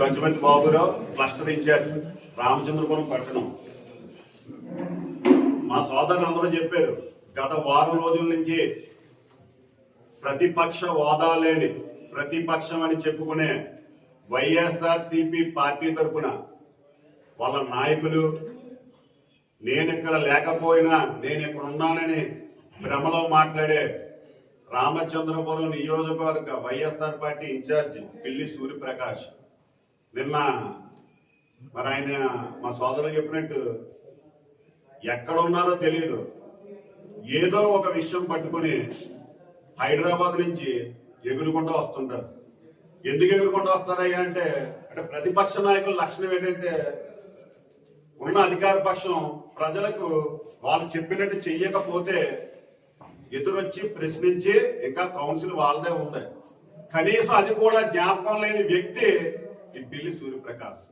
కంచుమంతి Baburao cluster incharge Ramachandrapuram పట్టణం. మా సోదరులు అందరూ చెప్పారు గత వారం రోజుల నుంచి ప్రతిపక్ష హోదా లేని ప్రతిపక్షం అని చెప్పుకునే వైఎస్ఆర్ సిపి పార్టీ తరఫున వాళ్ళ నాయకులు నేను ఇక్కడ లేకపోయినా నేను ఇక్కడ ఉన్నానని భ్రమలో మాట్లాడే రామచంద్రపురం నియోజకవర్గ వైఎస్ఆర్ పార్టీ ఇన్ఛార్జ్ పిల్లి సూర్యప్రకాష్. నిన్న మరి ఆయన మా సోదరులు చెప్పినట్టు ఎక్కడ ఉన్నారో తెలియదు ఏదో ఒక విషయం పట్టుకొని హైదరాబాద్ నుంచి ఎగురుకుంటూ వస్తుంటారు. ఎందుకు ఎగురుకుంటూ వస్తారయ్యా అంటే అంటే ప్రతిపక్ష నాయకుల లక్షణం ఏంటంటే ఉన్న అధికార పక్షం ప్రజలకు వాళ్ళు చెప్పినట్టు చెయ్యకపోతే ఎదురొచ్చి ప్రశ్నించి ఇంకా కౌన్సిల్ వాళ్ళదే ఉంది. కనీసం అది కూడా జ్ఞాపకం లేని వ్యక్తి ఈ పిల్లి సూర్యప్రకాష్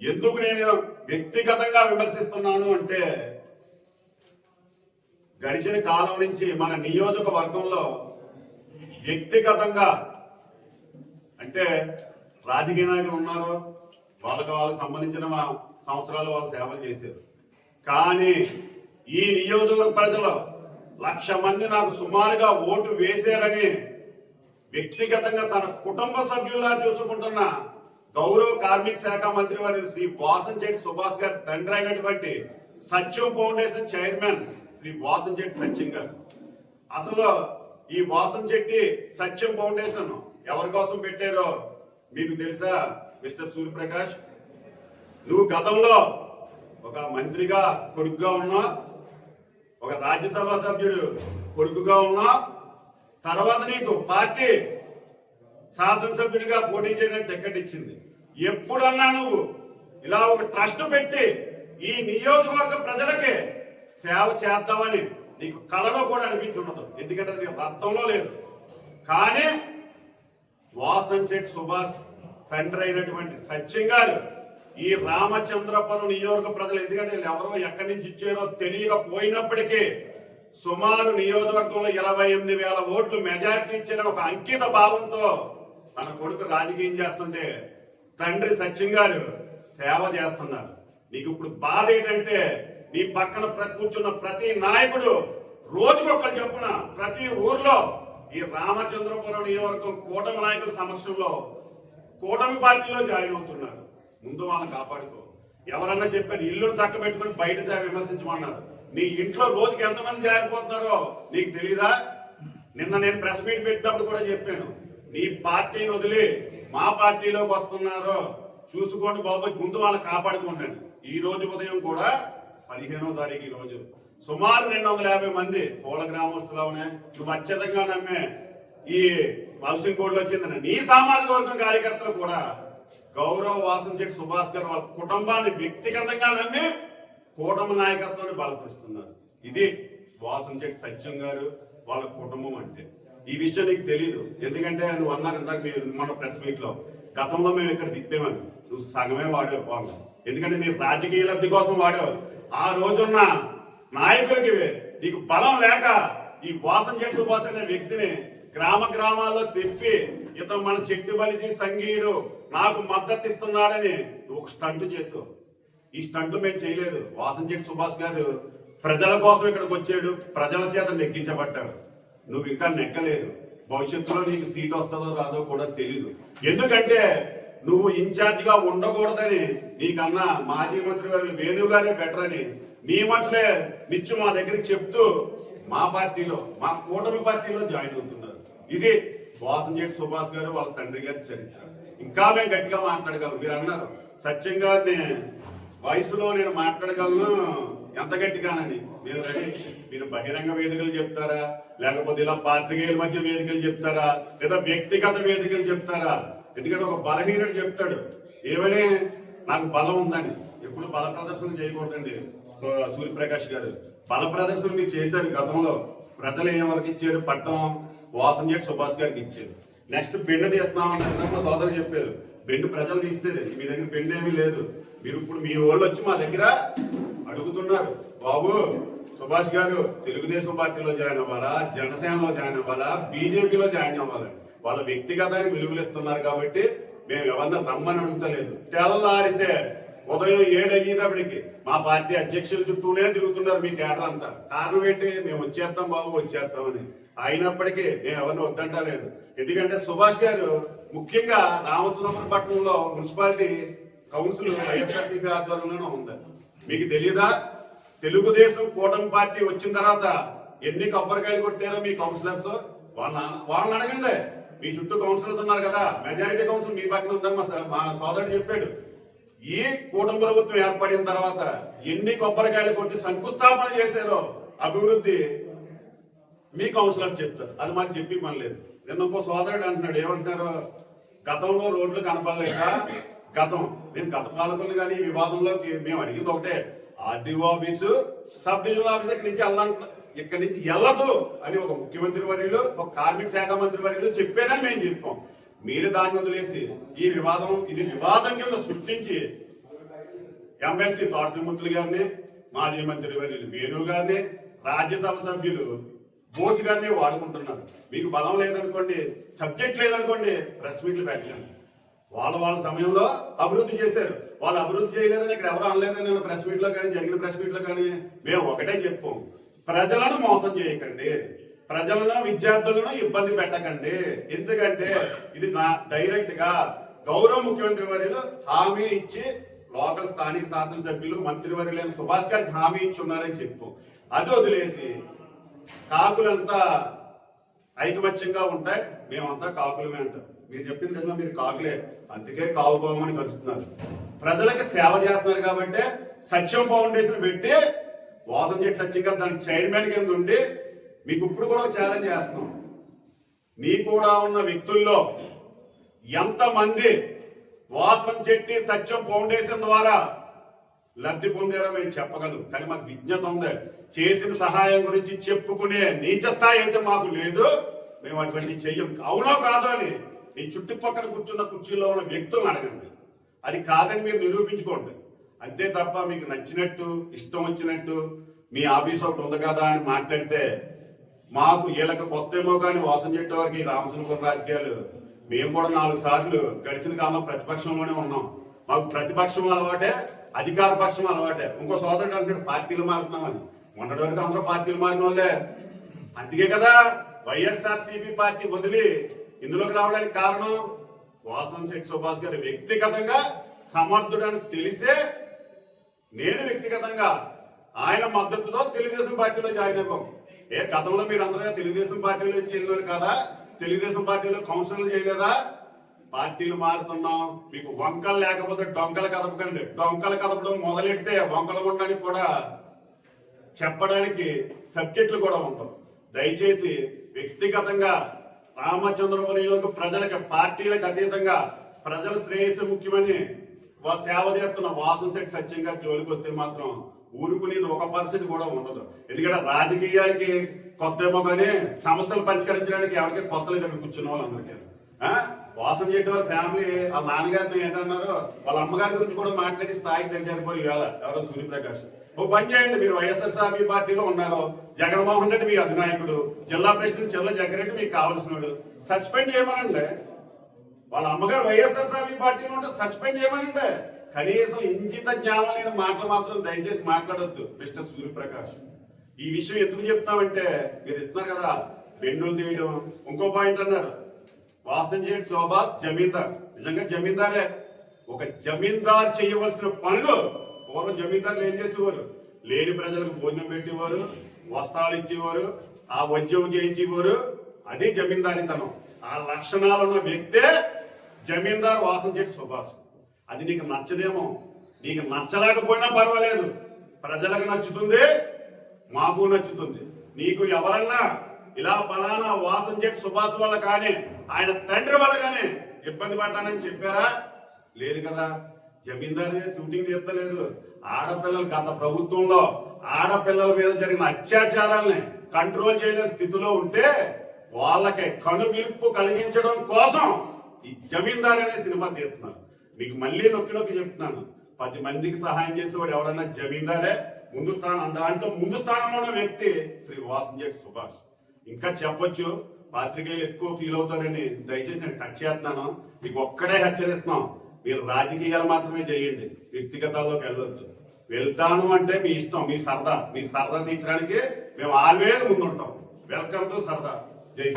ఎందుకు నేను వ్యక్తిగతంగా విమర్శిస్తున్నాను అంటే గడిచిన కాలం నుంచి మన నియోజకవర్గంలో వ్యక్తిగతంగా అంటే రాజకీయ నాయకులు ఉన్నారు వాళ్ళకి వాళ్ళకి సంబంధించిన సంవత్సరాలు వాళ్ళు సేవలు చేశారు. కానీ ఈ నియోజకవర్గ ప్రజలు లక్ష మంది నాకు సుమారుగా ఓటు వేశారని వ్యక్తిగతంగా తన కుటుంబ సభ్యుల్లా చూసుకుంటున్న గౌరవ కార్మిక శాఖ మంత్రి వారి శ్రీ వాసంచెట్టి సుభాష్ గారి తండ్రి అయినటువంటి సత్యం ఫౌండేషన్ చైర్మన్ శ్రీ వాసంచెట్టి సత్యం గారు. అసలు ఈ వాసంచెట్టి సత్యం ఫౌండేషన్ ఎవరి కోసం పెట్టారో మీకు తెలుసా మిస్టర్ సూర్యప్రకాష్? నువ్వు గతంలో ఒక మంత్రిగా కొడుకుగా ఉన్నా ఒక రాజ్యసభ సభ్యుడు కొడుకుగా ఉన్నా తర్వాత నీకు పార్టీ శాసనసభ్యుడిగా పోటీ చేయడానికి టికెట్ ఇచ్చింది. ఎప్పుడన్నా నువ్వు ఇలా ఒక ట్రస్ట్ పెట్టి ఈ నియోజకవర్గ ప్రజలకి సేవ చేద్దామని నీకు కలలో కూడా అనిపించుండదు. ఎందుకంటే అది నీ రక్తంలో లేదు. కానీ వాసంచెట్ సుభాష్ తండ్రి అయినటువంటి సత్యం గారు ఈ రామచంద్రపురం నియోజక ప్రజలు ఎందుకంటే వీళ్ళు ఎవరో ఎక్కడి నుంచి ఇచ్చారో తెలియకపోయినప్పటికీ సుమారు నియోజకవర్గంలో ఇరవై ఎనిమిది వేల ఓట్లు మెజార్టీ ఇచ్చిన ఒక అంకిత భావంతో తన కొడుకు రాజకీయం చేస్తుంటే తండ్రి సత్యం గారు సేవ చేస్తున్నారు. నీకు ఇప్పుడు బాధ ఏంటంటే నీ పక్కన కూర్చున్న ప్రతి నాయకుడు రోజుకొకరు చెప్పున ప్రతి ఊర్లో ఈ రామచంద్రపురం నియోజకవర్గం కూటమి నాయకుల సమక్షంలో కూటమి పార్టీలో జాయిన్ అవుతున్నారు. ముందు వాళ్ళని కాపాడుకో. ఎవరన్నా చెప్పారు ఇల్లు చక్క పెట్టుకుని బయట విమర్శించమన్నారు. నీ ఇంట్లో రోజుకి ఎంతమంది జారిపోతున్నారో నీకు తెలీదా? నిన్న నేను ప్రెస్ మీట్ పెట్టినప్పుడు కూడా చెప్పాను. నీ పార్టీని వదిలి మా పార్టీలోకి వస్తున్నారో చూసుకోండి బాబు ముందు వాళ్ళని కాపాడుకోండి. ఈ రోజు ఉదయం కూడా పదిహేనో తారీఖు ఈ రోజు. సుమారు రెండు వందల యాభై మంది పూల గ్రామస్తులవునే నువ్వు అత్యధికంగా నమ్మే ఈ హౌసింగ్ బోర్డులో చెందిన నీ సామాజిక వర్గం కార్యకర్తలు కూడా గౌరవ వాసన చెట్టు సుభాష్ గారు వాళ్ళ కుటుంబాన్ని వ్యక్తిగతంగా నమ్మి కూటమి నాయకత్వాన్ని బలపరుస్తున్నారు. ఇది వాసం చెట్టు సత్యం గారు వాళ్ళ కుటుంబం అంటే. ఈ విషయం నీకు తెలీదు. ఎందుకంటే నువ్వు అన్నారు ఇందాక మీరు మన ప్రెస్ మీట్లో గతంలో మేము ఇక్కడ తిప్పేమని నువ్వు సగమే వాడావు వాళ్ళు ఎందుకంటే నీ రాజకీయ లబ్ధి కోసం వాడావు. ఆ రోజున్న నాయకులకి నీకు బలం లేక ఈ వాసన చెట్టు సుభాష్ అనే వ్యక్తిని గ్రామ గ్రామాల్లో తెప్పి ఇతను మన చెట్టు బలిజీ సంఘీయుడు. నాకు మద్దతు ఇస్తున్నాడని నువ్వు ఒక స్టంట్ చేసావు. ఈ స్టంట్ మేము చేయలేదు. వాసంచెట్టి సుభాష్ గారు ప్రజల కోసం ఇక్కడికి వచ్చాడు. ప్రజల చేత నెగ్గించబడ్డాడు. నువ్వు ఇంకా నెక్కలేదు భవిష్యత్తులో నీకు సీట్ వస్తుందో రాదో కూడా తెలీదు. ఎందుకంటే నువ్వు ఇన్ఛార్జిగా ఉండకూడదని నీకన్నా మాజీ మంత్రి గారు వేణు గారే బెటర్ అని నీ మనసులే నిచ్చు మా దగ్గరికి చెప్తూ మా పార్టీలో మా కూటమి పార్టీలో జాయిన్ అవుతున్నారు. ఇది వాసంచెట్టి సుభాష్ గారు వాళ్ళ తండ్రి గారి చరిత్ర. ఇంకా మేము గట్టిగా మాట్లాడగలం. మీరు అన్నారు సత్యం గారిని వయసులో నేను మాట్లాడగలను? ఎంత గట్టిగానని. మీరు రెడీ? మీరు బహిరంగ వేదికలు చెప్తారా? లేకపోతే ఇలా పాత్రికేయుల మధ్య వేదికలు చెప్తారా? లేదా వ్యక్తిగత వేదికలు చెప్తారా? ఎందుకంటే ఒక బలహీనుడు చెప్తాడు. ఏమనే? నాకు బలం ఉందని. ఎప్పుడు బల ప్రదర్శన చేయకూడదండి. సో సూర్యప్రకాష్ గారు బల ప్రదర్శన మీరు చేశారు గతంలో. ప్రజలు ఏమరికి ఇచ్చారు? పట్టం వాసన చేసి సుభాష్ గారికి ఇచ్చారు. నెక్స్ట్ బెండ్ తీస్తున్నామని ఇందాక సోదరు చెప్పారు. బెండ్ ప్రజలు తీస్తేనే. మీ దగ్గర బెండ్ ఏమీ లేదు. మీరు ఇప్పుడు మీ వాళ్ళు వచ్చి మా దగ్గర అడుగుతున్నారు. బాబు సుభాష్ గారు తెలుగుదేశం పార్టీలో జాయిన్ అవ్వాలా? జనసేనలో జాయిన్ అవ్వాలా? బీజేపీలో జాయిన్ అవ్వాలని. వాళ్ళ వ్యక్తిగతానికి విలువలు ఇస్తున్నారు కాబట్టి మేము ఎవరన్నా రమ్మని అడుగుతలేదు. తెల్లారితే ఉదయం ఏడు అయ్యేటప్పటికి మా పార్టీ అధ్యక్షుల చుట్టూనే తిరుగుతున్నారు మీ కేటర్ అంతా. కారణం ఏంటి? మేము వచ్చేస్తాం బాబు వచ్చేస్తామని. అయినప్పటికీ నేను ఎవరిని వద్దంటలేదు. ఎందుకంటే సుభాష్ గారు ముఖ్యంగా రామచంద్రపురం పట్టణంలో మున్సిపాలిటీ కౌన్సిల్ వైఎస్ఆర్సీపీ ఆధ్వర్యంలోనే ఉంది. మీకు తెలియదా తెలుగుదేశం కూటమి పార్టీ వచ్చిన తర్వాత ఎన్ని కొబ్బరికాయలు కొట్టారో మీ కౌన్సిలర్స్? వాళ్ళ వాళ్ళని అడగండి. మీ చుట్టూ కౌన్సిలర్స్ ఉన్నారు కదా. మెజారిటీ కౌన్సిల్ మీ పక్కన ఉందని స- మా సోదరుడు చెప్పాడు. ఈ కూటమి ప్రభుత్వం ఏర్పడిన తర్వాత ఎన్ని కొబ్బరికాయలు కొట్టి శంకుస్థాపన చేశారో అభివృద్ధి మీ కౌన్సిలర్ చెప్తారు. అది మాకు చెప్పి పనిలేదు నిన్న ఇంకో సోదరుడు అంటున్నాడు ఏమంటున్నారు గతంలో రోడ్లు కనపడలేక గతం. నేను గత పాలకులు కానీ వివాదంలోకి మేము అడిగింది ఒకటే. RDO office sub divisional office ఇక్కడి నుంచి వెళ్ళాలంట ఇక్కడి నుంచి వెళ్ళదు అని ఒక ముఖ్యమంత్రి వర్యులు ఒక కార్మిక శాఖ మంత్రి వర్యులు చెప్పారని మేము చెప్పాం మీరు దాన్ని వదిలేసి ఈ వివాదం ఇది వివాదం కింద సృష్టించి ఎమ్మెల్సీ తోటమూర్తులు గారిని మాజీ మంత్రి వర్యులు వేణు గారిని రాజ్యసభ సభ్యులు బోస్ గారిని వాడుకుంటున్నారు. మీకు బలం లేదనుకోండి సబ్జెక్ట్ లేదనుకోండి ప్రెస్ మీట్లు పెట్టండి వాళ్ళ వాళ్ళ సమయంలో అభివృద్ధి చేశారు. వాళ్ళు అభివృద్ధి చేయలేదని ఇక్కడ ఎవరు అనలేదని నేను ప్రెస్ మీట్లో కానీ జరిగిన ప్రెస్ మీట్లో కానీ మేము ఒకటే చెప్పాం. ప్రజలను మోసం చేయకండి. ప్రజలను విద్యార్థులను ఇబ్బంది పెట్టకండి. ఎందుకంటే ఇది నా డైరెక్ట్గా గౌరవ ముఖ్యమంత్రి వర్యులు హామీ ఇచ్చి లోకల్ స్థానిక శాసనసభ్యులు మంత్రివర్యులైన సుభాష్ గారికి హామీ ఇచ్చి ఉన్నారని చెప్పు. అది వదిలేసి కాకులంతా ఐకమత్యంగా ఉంటాయి. మేమంతా కాకులమే అంటాం. మీరు చెప్పింది నిజమే మీరు కాకులే. అందుకే కావు పోమని కలుస్తున్నారు. ప్రజలకు సేవ చేస్తున్నారు కాబట్టి సత్యం ఫౌండేషన్ పెట్టి వాసన చెట్టు సత్యం గారు దానికి చైర్మన్ కింద ఉండి మీకు ఇప్పుడు కూడా ఛాలెంజ్ చేస్తున్నాం. మీ కూడా ఉన్న వ్యక్తుల్లో ఎంతమంది వాసన చెట్టి సత్యం ఫౌండేషన్ ద్వారా లబ్ధి పొందారో మేము చెప్పగలం. కానీ మాకు విజ్ఞత ఉంది. చేసిన సహాయం గురించి చెప్పుకునే నీచ స్థాయి అయితే మాకు లేదు. మేము అటువంటి చెయ్యం. అవునో కాదో అని మీ చుట్టుపక్కల కూర్చున్న కుర్చీలో ఉన్న వ్యక్తులను అడగండి. అది కాదని మీరు నిరూపించుకోండి. అంతే తప్ప మీకు నచ్చినట్టు ఇష్టం వచ్చినట్టు మీ ఆఫీస్ ఒకటి ఉంది కదా అని మాట్లాడితే మాకు వీళ్ళకి కొత్త ఏమో కానీ వాసన చెట్టు వారికి రామచంద్రపురం రాజకీయాలు మేము కూడా నాలుగు సార్లు గడిచిన కాలంలో ప్రతిపక్షంలోనే ఉన్నాం. మాకు ప్రతిపక్షం అలవాటే అధికార పక్షం అలవాటే. ఇంకో సోదరుడు అంటాడు పార్టీలు మారుతున్నామని. మొన్నటి వరకు అందరూ పార్టీలు మారిన వాళ్ళే అందుకే కదా వైఎస్ఆర్ పార్టీ వదిలి ఇందులోకి రావడానికి కారణం వాసం శెట్టి సుభాష్ గారి వ్యక్తిగతంగా సమర్థుడని తెలిసే నేను వ్యక్తిగతంగా ఆయన మద్దతుతో తెలుగుదేశం పార్టీలో జాయిన్ అయ్యాం ఏ గతంలో మీరు అందరూ తెలుగుదేశం పార్టీలో చేయలేదు కదా? తెలుగుదేశం పార్టీలో కౌన్సిలర్లు చేయలేదా? పార్టీలు మారుతున్నాం మీకు వంకలు లేకపోతే డొంకలు కదపకండి. డొంకలు కదపడం మొదలెడితే వంకలు ఉండడానికి కూడా చెప్పడానికి సబ్జెక్టులు కూడా ఉంటాం దయచేసి వ్యక్తిగతంగా రామచంద్రపురం యొక్క ప్రజలకు పార్టీలకు అతీతంగా ప్రజల శ్రేయస్సు ముఖ్యమని వా- సేవ చేస్తున్న వాసన శక్తి సత్యంగా జోలికి వస్తే మాత్రం ఊరుకునేది ఒక పర్సెంట్ కూడా ఉండదు. ఎందుకంటే రాజకీయాలకి కొత్త ఏమో కానీ సమస్యలు పరిష్కరించడానికి ఎవరికి కొత్త లేదు కూర్చున్న వాళ్ళందరికీ. వాసం వాసన చెట్టు వారి ఫ్యామిలీ వాళ్ళ నాన్నగారిని ఏంటన్నారు వాళ్ళ అమ్మగారి గురించి కూడా మాట్లాడి స్థాయికి తెలిసారిపోయి ఇవాళ. ఎవరో సూర్యప్రకాష్. ఓ పని చేయండి మీరు వైఎస్ఆర్సీపీ పార్టీలో ఉన్నారు. జగన్మోహన్ రెడ్డి మీ అధినాయకుడు. జిల్లా ప్రెసిడెంట్ చెల్ల జగన్ మీకు కావాల్సినాడు. సస్పెండ్ చేయమనండి. వాళ్ళ అమ్మగారు వైఎస్ఆర్సీపీ పార్టీలో ఉంటే సస్పెండ్ చేయమనండి. కనీసం ఇంజిత జ్ఞానం లేని మాటలు మాత్రం దయచేసి మాట్లాడొద్దు మిస్టర్ సూర్యప్రకాష్. ఈ విషయం ఎందుకు చెప్తామంటే మీరు ఇస్తున్నారు కదా బెండులు తీయడం ఇంకో పాయింట్ అన్నారు. వాసన చేయడం శోభా జమీందార్. నిజంగా జమీందారే. ఒక జమీందార్ చేయవలసిన పనులు పూర్వం జమీందారులు ఏం చేసేవారు? లేని ప్రజలకు భోజనం పెట్టేవారు వస్త్రాలు ఇచ్చేవారు ఆ ఉద్యోగం చేయించేవారు. అది జమీందారితనం. ఆ లక్షణాలు ఉన్న వ్యక్తే జమీందార్ వాసన చెట్టు సుభాష్ అది నీకు నచ్చదేమో. నీకు నచ్చలేకపోయినా పర్వాలేదు. ప్రజలకు నచ్చుతుంది మాకు నచ్చుతుంది. నీకు ఎవరన్నా ఇలా ఫలానా వాసన చెట్టు సుభాష్ వల్ల కానీ ఆయన తండ్రి వాళ్ళగానే ఇబ్బంది పడ్డానని చెప్పారా? లేదు కదా. జమీందారు షూటింగ్ తీస్తలేదు ఆడపిల్లలు గత ప్రభుత్వంలో ఆడపిల్లల మీద జరిగిన అత్యాచారాల్ని కంట్రోల్ చేయలేని స్థితిలో ఉంటే వాళ్ళకి కనువిప్పు కలిగించడం కోసం ఈ జమీందార్ అనే సినిమా తీస్తున్నారు. మీకు మళ్ళీ నొక్కి నొక్కి చెప్తున్నాను. పది మందికి సహాయం చేసేవాడు ఎవడన్నా జమీందారే? ముందు స్థానం దాంట్లో ముందు స్థానంలో ఉన్న వ్యక్తి శ్రీ వాసంజెట్ సుభాష్. ఇంకా చెప్పొచ్చు. పాత్రికేయులు ఎక్కువ ఫీల్ అవుతారని దయచేసి నేను కట్ చేస్తున్నాను. మీకు ఒక్కడే హెచ్చరిస్తున్నాం. మీరు రాజకీయాలు మాత్రమే చేయండి. వ్యక్తిగతాల్లోకి వెళ్ళొద్దు వెళ్తాను అంటే మీ ఇష్టం మీ సరదా. మీ సరదా తీర్చడానికి మేము ఆల్వేజ్ ముందుంటాం. వెల్కమ్ టు సరదా. జై